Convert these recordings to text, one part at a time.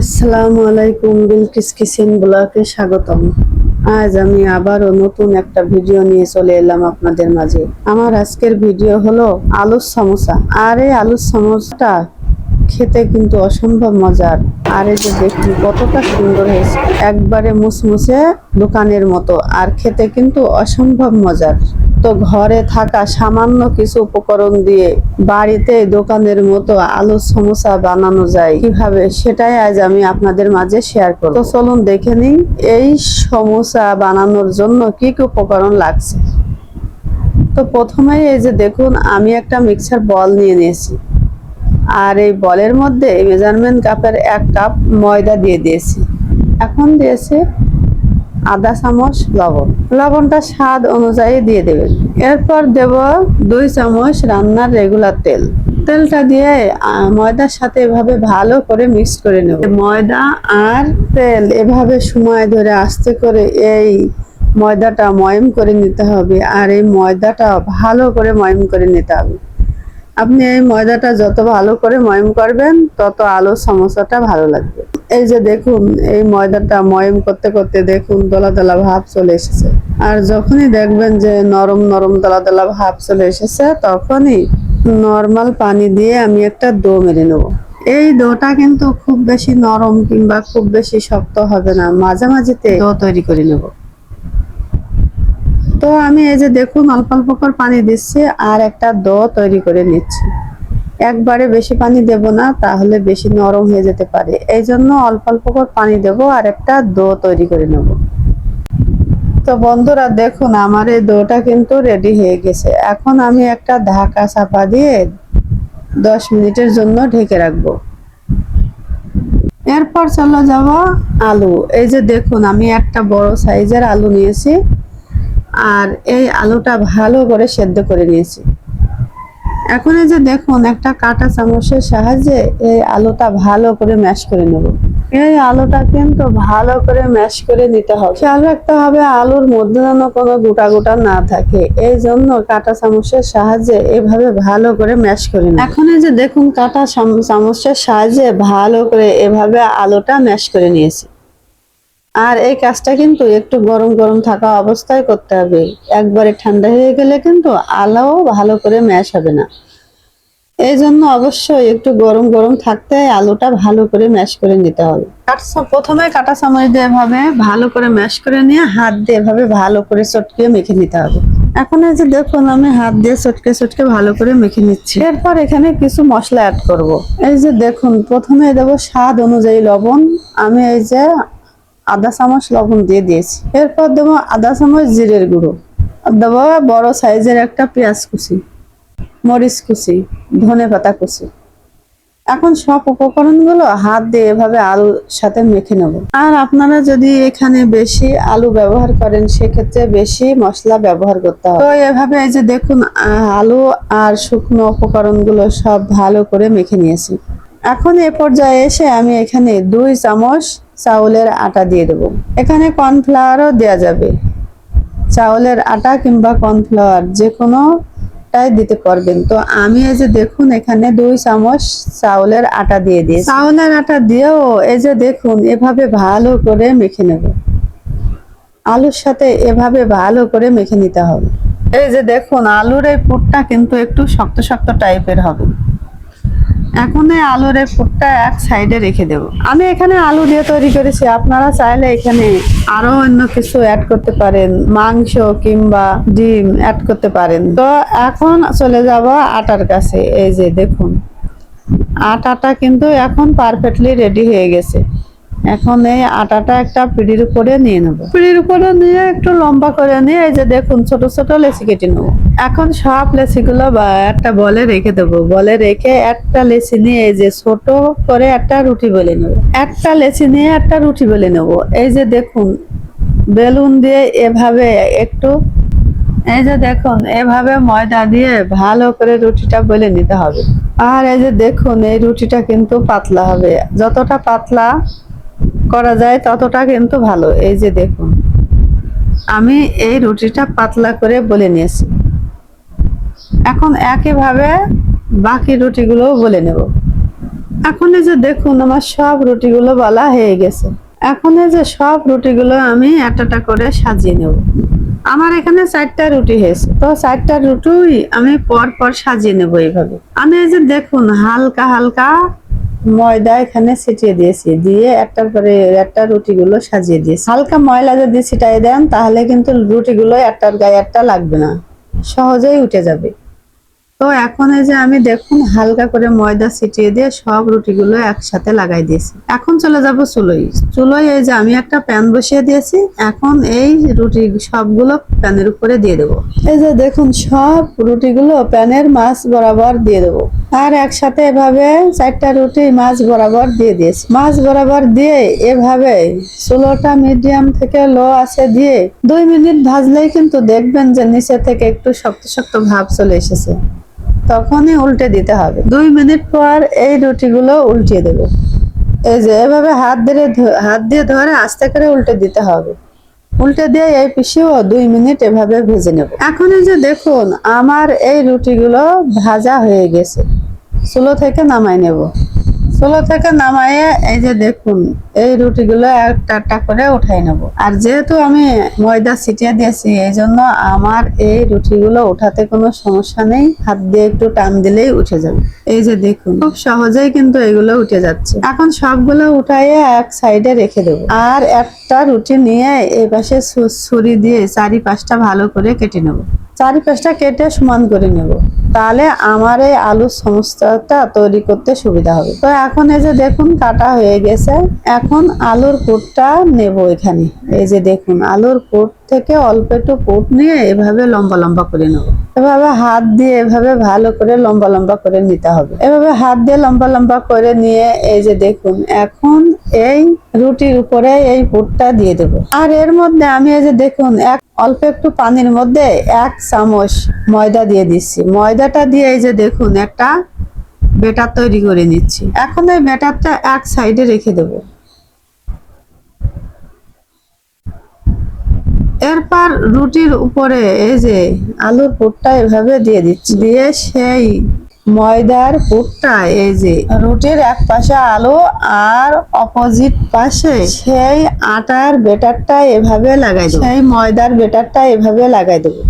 আসসালামু আলাইকুম, বিলকিস কিচেন ব্লকে স্বাগতম। আজ আমি আবারও নতুন একটা ভিডিও নিয়ে চলে এলাম আপনাদের মাঝে। আমার আজকের ভিডিও হলো আলুর সমোসা। আর এই আলুর সমোসাটা খেতে কিন্তু অসম্ভব মজার। আর এই যে দেখুন, কতটা সুন্দর হয়েছে। একবারে মুসমুসে দোকানের মতো। আর খেতে কিন্তু অসম্ভব মজার। তো ঘরে থাকা সামান্য কিছু উপকরণ দিয়ে বাড়িতে দোকানের মতো আলু সমোসা বানানো যায়। কীভাবে? সেটাই আজ আমি আপনাদের মাঝে শেয়ার করব। চলুন দেখে নিই, এই সমোসা বানানোর জন্য কি কি উপকরণ লাগছে। তো প্রথমেই এই যে দেখুন, আমি একটা মিক্সার বল নিয়ে নিয়েছি। আর এই বলের মধ্যে মেজারমেন্ট কাপের এক কাপ ময়দা দিয়ে দিয়েছি। এখন দিয়েছি আধা চামচ, লবণ। লবণটা স্বাদ অনুযায়ী দিয়ে দেবেন। এরপর দেব দুই চামচ রান্নার রেগুলার তেল। তেলটা দিয়ে ময়দার সাথে এভাবে ভালো করে মিক্স করে নেব। ময়দা আর তেল এভাবে সময় ধরে আস্তে করে এই ময়দাটা ময়ম করে নিতে হবে আর এই ময়দাটা ভালো করে ময়ম করে নিতে হবে। আপনি এই ময়দাটা যত ভালো করে ময়ম করবেন, তত আলুর সমস্যাটা ভালো লাগবে। এই যে দেখুন, এই ময়দাটা ময়ম করতে করতে দেখুন দলা দলা ভাব চলে এসেছে। আর যখনই দেখবেন যে নরম নরম দলা দলা ভাব চলে এসেছে, তখনই নর্মাল পানি দিয়ে আমি একটা দো মেরে নেব। এই দোটা কিন্তু খুব বেশি নরম কিংবা খুব বেশি শক্ত হবে না মাঝামাঝিতে ডো তৈরি করে নেব। তো আমি এই যে দেখুন, অল্প অল্প করে পানি দিচ্ছি আর একটা দো তৈরি করে নিচ্ছি। একবারে বেশি পানি দেব না, তাহলে বেশি নরম হয়ে যেতে পারে। এই জন্য অল্প অল্প করে পানি দেব আর একটা দো তৈরি করে নেব। তো বন্ধুরা, দেখুন, আমার এই দোটা কিন্তু রেডি হয়ে গেছে। এখন আমি একটা ঢাকা চাপা দিয়ে দশ মিনিটের জন্য ঢেকে রাখব। এরপর চলে যাব আলু। এই যে দেখুন, আমি একটা বড় সাইজের আলু নিয়েছি, আর এই আলুটা ভালো করে সেদ্ধ করে নিয়েছি। এখন এই যে দেখুন, একটা কাঁটা চামচের সাহায্যে এই আলুটা ভালো করে ম্যাশ করে নেব। এই আলুটা কিন্তু ভালো করে ম্যাশ করে নিতে হবে। খেয়াল রাখতে হবে আলুর মধ্যে যেন কোনো গোটা গোটা না থাকে। এই জন্য কাঁটা চামচের সাহায্যে এভাবে ভালো করে ম্যাশ করে নেব এখন এই যে দেখুন, কাঁটা চাম- চামচের সাহায্যে ভালো করে এভাবে আলুটা ম্যাশ করে নিয়েছি। আর এই কাজটা কিন্তু একটু গরম গরম থাকা অবস্থায় করতে হবে। একবারে ঠান্ডা হয়ে গেলে কিন্তু আলাও ভালো করে ম্যাশ হবে না। এই জন্য অবশ্যই একটু গরম গরম থাকতে আলুটা ভালো করে ম্যাশ করে নিতে হবে। প্রথমে কাটা চামচ দিয়ে এভাবে ভালো করে ম্যাশ করে নিয়ে হাত দিয়ে এভাবে ভালো করে চটকিয়ে মেখে নিতে হবে। এখন এই যে দেখুন, আমি হাত দিয়ে চটকে চটকে ভালো করে মেখে নিচ্ছি। এরপর এখানে কিছু মশলা অ্যাড করব। এই যে দেখুন, প্রথমে দেব স্বাদ অনুযায়ী লবণ। আমি এই যে আধা চামচ লবণ দিয়ে দিয়েছি। এরপর দেবো আধা চামচ জিরের গুঁড়ো। দেবো বড় সাইজের একটা পেঁয়াজ কুচি, মরিচ কুচি, ধনে পাতা কুচি। এখন সব উপকরণগুলো হাত দিয়ে এভাবে আলুর সাথে মেখে নেব। আর আপনারা যদি এখানে বেশি আলু ব্যবহার করেন, সেক্ষেত্রে বেশি মশলা ব্যবহার করতে হবে। তো এভাবে এই যে দেখুন আলু আর শুকনো উপকরণগুলো সব ভালো করে মেখে নিয়েছি। এখন এ পর্যায়ে এসে আমি এখানে দুই চামচ চাউলের আটা দিয়ে দেবো। এখানে কর্নফ্লাওয়ারও দেওয়া যাবে। চাউলের আটা কিংবা কর্নফ্লাওয়ার যে কোনোটাই দিতে পারবেন। তো আমি এই যে দেখুন, এখানে দুই চামচ চাউলের আটা দিয়ে দিই চাউলের আটা দিয়েও এই যে দেখুন, এভাবে ভালো করে মেখে নেব। আলুর সাথে এভাবে ভালো করে মেখে নিতে হবে। এই যে দেখুন, আলুর এই পুরটা কিন্তু একটু শক্ত শক্ত টাইপের হবে। এখন এই আলুর পুরটা এক সাইডে রেখে দেব। আমি এখানে আলু দিয়ে তৈরি করেছি, আপনারা চাইলে এখানে আরও অন্য কিছু অ্যাড করতে পারেন, মাংস কিংবা ডিম অ্যাড করতে পারেন। তো এখন চলে যাব আটার কাছে, এই যে দেখুন, আটাটা কিন্তু এখন পারফেক্টলি রেডি হয়ে গেছে। এখন এই আটাটা একটা পিড়ির উপরে নিয়ে নেব। পিড়ির উপরে নিয়ে একটু লম্বা করে নিয়ে এই যে দেখুন, ছোট ছোট লেচি কেটে নেব। এখন সব লেচিগুলো বা একটা বলে রেখে দেবো। বলে রেখে একটা লেচি নিয়ে এই যে ছোট করে একটা রুটি বেলে নেব। একটা লেচি নিয়ে একটা রুটি বেলে নেব। এই যে দেখুন, বেলুন দিয়ে এভাবে একটু, এই যে দেখুন, এভাবে ময়দা দিয়ে ভালো করে রুটিটা বেলে নিতে হবে। আর এই যে দেখুন, এই রুটিটা কিন্তু পাতলা হবে। যতটা পাতলা করা যায় ততটা কিন্তু ভালো। এই যে দেখুন, আমি এই রুটিটা পাতলা করে বলে নিয়েছি। এখন একইভাবে বাকি রুটিগুলোও বলে নেব। এখন এই যে দেখুন, আমার সব রুটিগুলো বলা হয়ে গেছে। এখন এই যে সব রুটিগুলো আমি একটা করে সাজিয়ে নেব। আমার এখানে চারটা রুটি হয়েছে। তো চারটা রুটি আমি পর পর সাজিয়ে নেব এইভাবে। আমি এই যে দেখুন হালকা হালকা ময়দা এখানে ছিটিয়ে দিয়েছি। দিয়ে একটার পরে একটা রুটিগুলো সাজিয়ে দিয়েছি। হালকা ময়লা যদি ছিটাই দেন, তাহলে কিন্তু রুটিগুলো একটার গায়ে একটা লাগবে না। সহজেই উঠে যাবে। তো এখন এই যে আমি দেখুন, হালকা করে ময়দা ছিটিয়ে দিয়ে সব রুটিগুলো একসাথে লাগাই দিয়েছি। এখন চলে যাব চুলোই চুলোই এই যে আমি একটা প্যান বসিয়ে দিয়েছি। এখন এই রুটি সবগুলো প্যানের উপরে দিয়ে দেবো। এই যে দেখুন, সব রুটিগুলো প্যানের মাছ বরাবর দিয়ে দেবো। আর একসাথে এভাবে চারটা রুটি মাছ বরাবর দিয়ে দিয়েছি। মাছ বরাবর দিয়ে এভাবে ষোলোটা মিডিয়াম থেকে লো আছে দিয়ে দুই মিনিট ভাজলেই কিন্তু দেখবেন যে নিচে থেকে একটু শক্ত শক্ত ভাব চলে এসেছে। তখনই উল্টে দিতে হবে। দুই মিনিট পর এই রুটিগুলো উল্টিয়ে দেব। এই যে এভাবে হাত ধরে হাত দিয়ে ধরে আস্তে করে উল্টে দিতে হবে। উল্টে দিয়ে এই পিসেও দুই মিনিট এভাবে ভেজে নেব। এখন এই যে দেখুন, আমার এই রুটিগুলো ভাজা হয়ে গেছে। চুলো থেকে নামাই নেব। চুলো থেকে নামাইয়ে এই যে দেখুন, এই রুটিগুলো একটা একটা করে উঠাই নেব। আর যেহেতু আমি ময়দা ছিটিয়ে দিয়েছি, এই জন্য আমার এই রুটিগুলো উঠাতে কোনো সমস্যা নেই। হাত দিয়ে একটু টান দিলেই উঠে যাবে। এই যে দেখুন, খুব সহজেই কিন্তু এগুলো উঠে যাচ্ছে। এখন সবগুলো উঠাইয়ে এক সাইডে রেখে দেবো। আর একটা রুটি নিয়ে এই পাশে ছুরি দিয়ে চারি পাঁচটা ভালো করে কেটে নেব। চারি পাঁচটা কেটে সমান করে নেব। তাহলে আমার এই আলুর সমস্তটা তৈরি করতে সুবিধা হবে। তো এখন এই যে দেখুন, কাটা হয়ে গেছে। এখন আলুর পুরটা নেব এখানে। এই যে দেখুন, আলুর পুর থেকে অল্প একটু পুট নিয়ে এভাবে লম্বা লম্বা করে নেব। এভাবে হাত দিয়ে এভাবে ভালো করে লম্বা লম্বা করে নিতে হবে। এভাবে হাত দিয়ে লম্বা লম্বা করে নিয়ে এই যে দেখুন, এখন এই রুটির উপরে এই পুরটা দিয়ে দেব। আর এর মধ্যে আমি এই যে দেখুন, এক, অল্প একটু পানির মধ্যে এক চামচ ময়দা দিয়ে দিচ্ছি। ময়দাটা দিয়ে এই যে দেখুন, একটা বেটার তৈরি করে নিচ্ছি। এখন এই বেটারটা এক সাইডে রেখে দেব। এরপর রুটির উপরে এই যে আলুর পুরটা এভাবে দিয়ে দিচ্ছি। দিয়ে সেই ময়দার পুরটা, এই যে রুটির এক পাশে আলু আর অপোজিট পাশে সেই আটার বেটারটা এভাবে লাগাই সেই ময়দার বেটারটা এভাবে লাগাই দেবো।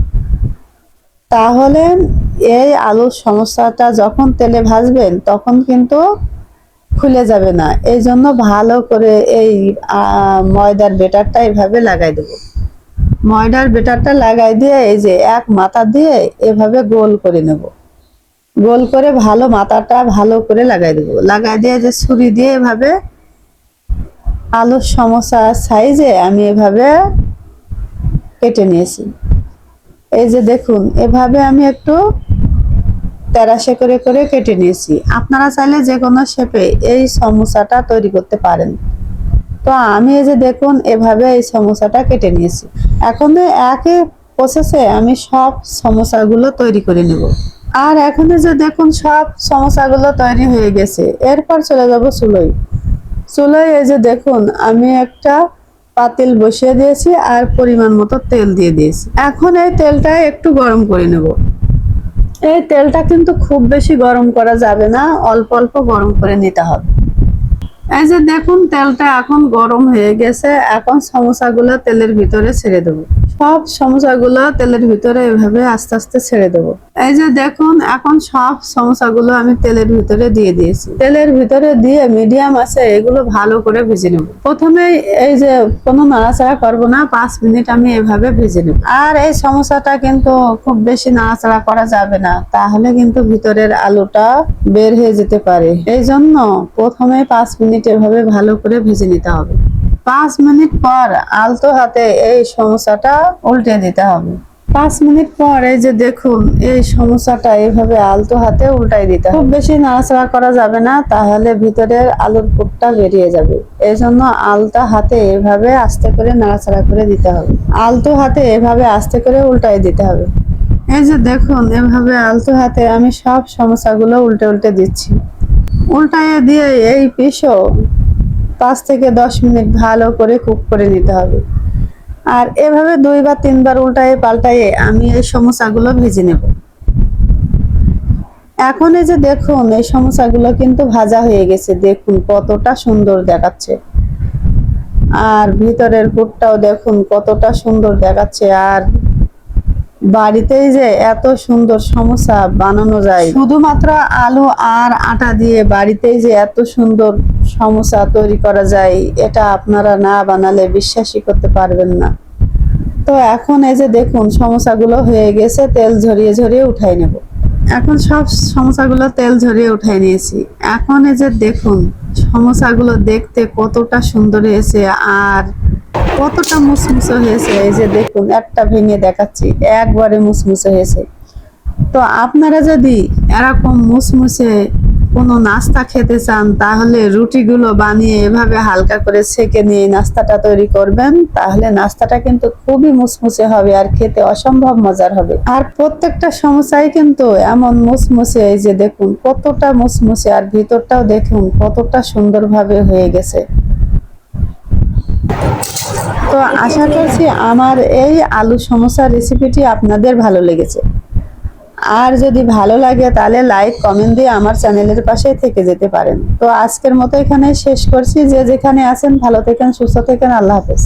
তাহলে এই আলুর সমস্যাটা যখন তেলে ভাজবেন, তখন কিন্তু খুলে যাবে না। এই জন্য ভালো করে এই ময়দার বেটারটা এভাবে লাগাই দেবো। ময়দার বেটারটা লাগাই দিয়ে এই যে এক মাথা দিয়ে এভাবে গোল করে নেব। গোল করে ভালো মাথাটা ভালো করে লাগাই দেবো। লাগাই দিয়ে যে ছুরি দিয়ে এভাবে আলুর সমস্যা সাইজে আমি এভাবে কেটে নিয়েছি। এই যে দেখুন, এভাবে আমি একটু তেরাশে করে করে কেটে নিয়েছি। আপনারা চাইলে যে কোনো শেপে এই সমোসাটা তৈরি করতে পারেন। তো আমি এই যে দেখুন, এভাবে এই সমোসাটা কেটে নিয়েছি। এখন একই প্রসেসে আমি সব সমোসাগুলো তৈরি করে নেব। আর এখন যে দেখুন, সব সমোসাগুলো তৈরি হয়ে গেছে। এরপর চলে যাব চুলোই চুলোয় এই যে দেখুন, আমি একটা পাতিল বসিয়ে দিয়েছি আর পরিমাণ মতো তেল দিয়ে দিয়েছি। এখন এই তেলটা একটু গরম করে নেব। এই তেলটা কিন্তু খুব বেশি গরম করা যাবে না, অল্প অল্প গরম করে নিতে হবে। এই যে দেখুন, তেলটা এখন গরম হয়ে গেছে। এখন সমোসাগুলো তেলের ভিতরে ছেড়ে দেবো। সব সমোসাগুলো তেলের ভিতরে এভাবে আস্তে আস্তে ছেড়ে দেবো। এই যে দেখুন, এখন সব সমোসাগুলো আমি তেলের ভিতরে দিয়ে দিয়েছি। তেলের ভিতরে দিয়ে মিডিয়াম আছে, এগুলো ভালো করে ভেজে নেব। প্রথমে এই যে কোনো নাড়াচাড়া করব না, পাঁচ মিনিট আমি এভাবে ভেজে নেব। আর এই সমোসাটা কিন্তু খুব বেশি নাড়াচাড়া করা যাবে না, তাহলে কিন্তু ভিতরের আলুটা বের হয়ে যেতে পারে। এই জন্য প্রথমে পাঁচ মিনিট এভাবে ভালো করে ভেজে নিতে হবে। পাঁচ মিনিট পর আলতো হাতে এই সমস্যাটা উল্টে দিতে হবে। পাঁচ মিনিট পর এই যে দেখুন, এই সমস্যাটা এইভাবে আলতো হাতে উল্টাই দিতে খুব বেশি নাড়াচাড়া করা যাবে না, তাহলে ভিতরের আলুর পুরটা বেরিয়ে যাবে। এই জন্য আলতা হাতে এভাবে আস্তে করে নাড়াচাড়া করে দিতে হবে। আলতো হাতে এভাবে আস্তে করে উল্টাই দিতে হবে। এই যে দেখুন, এভাবে আলতো হাতে আমি সব সমস্যাগুলো উল্টে উল্টে দিচ্ছি। উল্টাইয়ে দিয়ে এই পিসও পাঁচ থেকে দশ মিনিট ভালো করে কুক করে নিতে হবে। আর এভাবে দুই বা তিনবার উল্টায়ে পাল্টায়ে আমি এই সমোসাগুলো ভেজে নেব। এখন এই যে দেখুন, এই সমোসাগুলো কিন্তু ভাজা হয়ে গেছে। দেখুন কতটা সুন্দর দেখাচ্ছে। আর ভিতরের পুরটাও দেখুন কতটা সুন্দর দেখাচ্ছে। আর বাড়িতেই যে এত সুন্দর সমোসা বানানো যায়। শুধুমাত্র আলু আর আটা দিয়ে বাড়িতেই যে এত সুন্দর সমোসা তৈরি করা যায়, এটা আপনারা না বানালে বিশ্বাসই করতে পারবেন না। তো এখন এই যে দেখুন, সমোসাগুলো হয়ে গেছে, তেল ঝরিয়ে ঝরিয়ে উঠাই নেব। এখন সব সমোসাগুলো তেল ঝরিয়ে উঠাই নিয়েছি। এখন এই যে দেখুন, সমোসাগুলো দেখতে কতটা সুন্দর হয়েছে, আর কতটা মুসমুসে হয়েছে, এই যে দেখুন, একটা ভেঙে দেখাচ্ছি, একবারে মুসমুসে হয়েছে। তো আপনারা যদি এরকম মুসমুসে কোনো নাস্তা খেতে চান, তাহলে রুটিগুলো বানিয়ে এভাবে হালকা করে সেকে নিয়ে নাস্তাটা তৈরি করবেন, তাহলে নাস্তাটা কিন্তু খুবই মুসমুসে হবে আর খেতে অসম্ভব মজার হবে। আর প্রত্যেকটা সমস্যাই কিন্তু এমন মুসমুসে, এই যে দেখুন, কতটা মুসমুসে, আর ভিতরটাও দেখুন, কতটা সুন্দরভাবে হয়ে গেছে। তো আশা করছি আমার এই আলু সমস্যা রেসিপিটি আপনাদের ভালো লেগেছে। আর যদি ভালো লাগে তাহলে লাইক কমেন্ট দিয়ে আমার চ্যানেলের পাশে থেকে যেতে পারেন। তো আজকের মতো এখানে শেষ করছি। যে যেখানে আছেন ভালো থেকেন, সুস্থ থেকেন, আল্লাহ হাফেজ।